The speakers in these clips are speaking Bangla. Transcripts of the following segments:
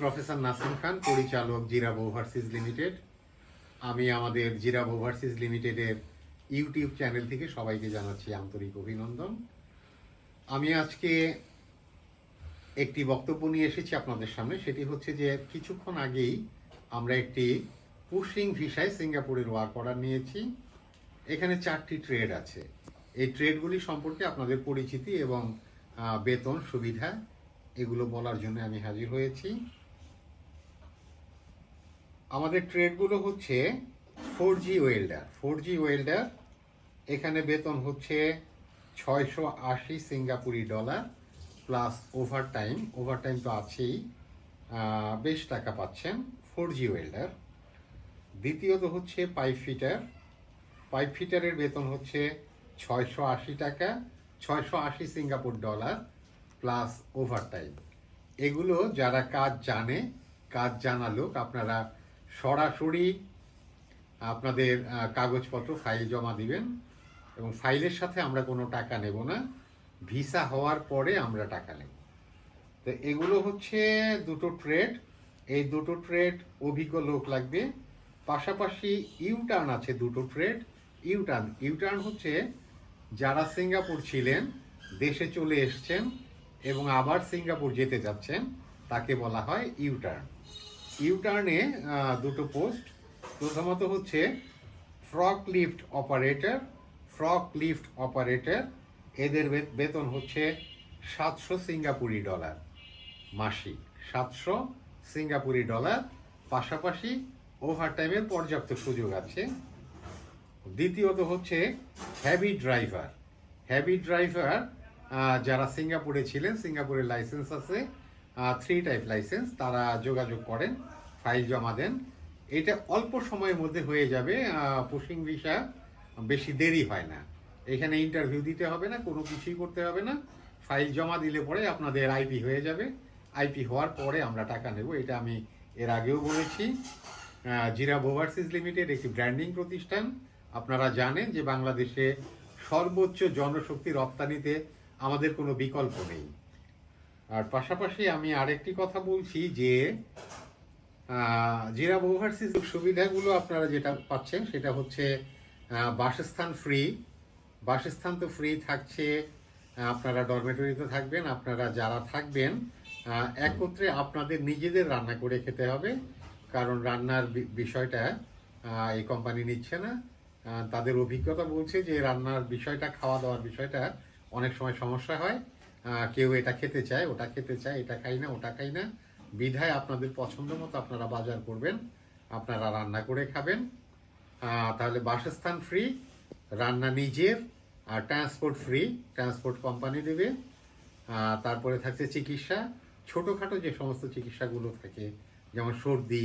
প্রফেসর নাসিম খান, পরিচালক জিরাব ওভারসিজ লিমিটেড। আমি আমাদের জিরাব ওভারসিজ লিমিটেডের ইউটিউব চ্যানেল থেকে সবাইকে জানাচ্ছি আন্তরিক অভিনন্দন। আমি আজকে একটি বক্তব্য নিয়ে এসেছি আপনাদের সামনে, সেটি হচ্ছে যে কিছুক্ষণ আগেই আমরা একটি পুশিং ভিসায় সিঙ্গাপুরের ওয়ার্ক অর্ডার নিয়েছি। এখানে চারটি ট্রেড আছে। এই ট্রেডগুলি সম্পর্কে আপনাদের পরিচিতি এবং বেতন সুবিধা এগুলো বলার জন্য আমি হাজির হয়েছি। আমাদের ট্রেডগুলো হচ্ছে four G welder. Four G welder, এখানে বেতন হচ্ছে ছয়শো আশি সিঙ্গাপুরি dollar plus overtime overtime তো আছেই বেশ টাকা পাচ্ছেন ফোর জি ওয়েল্ডার। দ্বিতীয়ত হচ্ছে পাইপ ফিটার। পাইপ ফিটারের বেতন হচ্ছে ছয়শো আশি টাকা, ছয়শো আশি Singapore dollar plus overtime এগুলো যারা কাজ জানে, কাজ জানা লোক, আপনারা সরাসরি আপনাদের কাগজপত্র ফাইল জমা দিবেন এবং ফাইলের সাথে আমরা কোনো টাকা নেব না। ভিসা হওয়ার পরে আমরা টাকা নেব। তো এগুলো হচ্ছে দুটো ট্রেড এই দুটো ট্রেড অভিজ্ঞ লোক লাগবে। পাশাপাশি ইউটার্ন আছে দুটো ট্রেড ইউটার্ন ইউটার্ন হচ্ছে যারা সিঙ্গাপুর ছিলেন, দেশে চলে এসছেন এবং আবার সিঙ্গাপুর যেতে যাচ্ছেন তাকে বলা হয় ইউটার্ন ইউটার্নে দুটো পোস্ট। প্রথমত হচ্ছে forklift operator, forklift operator. এদের বেতন হচ্ছে সাতশো সিঙ্গাপুরি ডলার মাসিক। সাতশো সিঙ্গাপুরি ডলার। পাশাপাশি ওভারটাইমের পর্যাপ্ত সুযোগ আছে। দ্বিতীয়ত হচ্ছে হ্যাভি ড্রাইভার। হ্যাভি ড্রাইভার যারা সিঙ্গাপুরে ছিলেন, সিঙ্গাপুরের লাইসেন্স আছে থ্রি টাইপ লাইসেন্স তারা যোগাযোগ করেন ফাইল জমা দেন। এটা অল্প সময়ের মধ্যে হয়ে যাবে পুশিং ভিসা বেশি দেরি হয় না। এখানে ইন্টারভিউ দিতে হবে না, কোনো কিছুই করতে হবে না। ফাইল জমা দিলে পরে আপনাদের আইপি হয়ে যাবে। আইপি হওয়ার পরে আমরা টাকা নেব, এটা আমি এর আগেও বলেছি। জিরা ওভারসিজ লিমিটেড একটি ব্র্যান্ডিং প্রতিষ্ঠান। আপনারা জানেন যে বাংলাদেশে সর্বোচ্চ জনশক্তি রপ্তানিতে আমাদের কোনো বিকল্প নেই। আর পাশাপাশি আমি আরেকটি কথা বলছি যে জিরা ওভারসিজ সুবিধাগুলো আপনারা যেটা পাচ্ছেন সেটা হচ্ছে বাসস্থান ফ্রি বাসস্থান তো ফ্রি থাকছে আপনারা ডরমেটরিতে থাকবেন, আপনারা যারা থাকবেন একত্রে আপনাদের নিজেদের রান্না করে খেতে হবে। কারণ রান্নার বিষয়টা এই কোম্পানি নিচ্ছে না। তাদের অভিজ্ঞতা বলছে যে, রান্নার বিষয়টা খাওয়া দাওয়ার বিষয়টা অনেক সময় সমস্যা হয় কেউ এটা খেতে চায়, ওটা খেতে চায়, এটা খাই না, ওটা খাই না। বিধায় আপনাদের পছন্দ মতো আপনারা বাজার করবেন, আপনারা রান্না করে খাবেন। তাহলে বাসস্থান ফ্রি রান্না নিজের, আর ট্রান্সপোর্ট ফ্রি ট্রান্সপোর্ট কোম্পানি দেবে। তারপরে থাকছে চিকিৎসা। ছোটোখাটো যে সমস্ত চিকিৎসাগুলো থাকে, যেমন সর্দি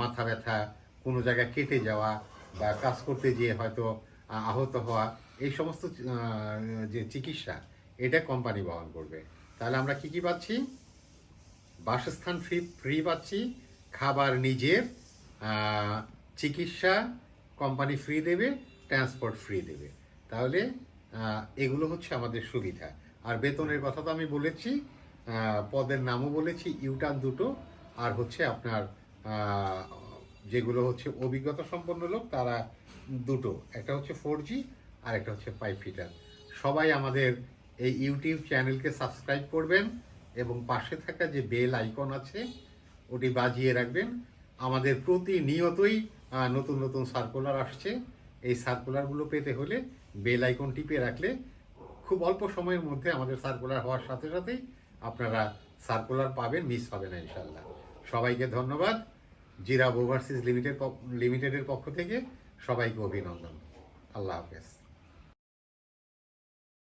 মাথা ব্যথা, কোনো জায়গায় কেটে যাওয়া বা কাজ করতে গিয়ে হয়তো আহত হওয়া এই সমস্ত যে চিকিৎসা, এটা কোম্পানি বহন করবে। তাহলে আমরা কি কি পাচ্ছি? বাসস্থান ফ্রি ফ্রি পাচ্ছি। খাবার নিজের চিকিৎসা কোম্পানি ফ্রি দেবে ট্রান্সপোর্ট ফ্রি দেবে। তাহলে এগুলো হচ্ছে আমাদের সুবিধা। আর বেতনের কথা তো আমি বলেছি পদের নামও বলেছি ইউটার্ন দুটো। আর হচ্ছে আপনার যেগুলো হচ্ছে অভিজ্ঞতা সম্পন্ন লোক, তারা দুটো। একটা হচ্ছে ফোর জি আর একটা হচ্ছে পাইপ ফিটার সবাই আমাদের এই ইউটিউব চ্যানেলকে সাবস্ক্রাইব করবেন এবং পাশে থাকা যে বেল আইকন আছে, ওটি বাজিয়ে রাখবেন। আমাদের প্রতিনিয়তই নতুন নতুন সার্কুলার আসছে। এই সার্কুলারগুলো পেতে হলে বেল আইকন টিপে রাখলে খুব অল্প সময়ের মধ্যে আমাদের সার্কুলার হওয়ার সাথে সাথেই আপনারা সার্কুলার পাবেন মিস হবে না ইনশাল্লাহ সবাইকে ধন্যবাদ। জিরা ওভারসিজ লিমিটেড লিমিটেডের পক্ষ থেকে সবাইকে অভিনন্দন। আল্লাহ হাফেজ।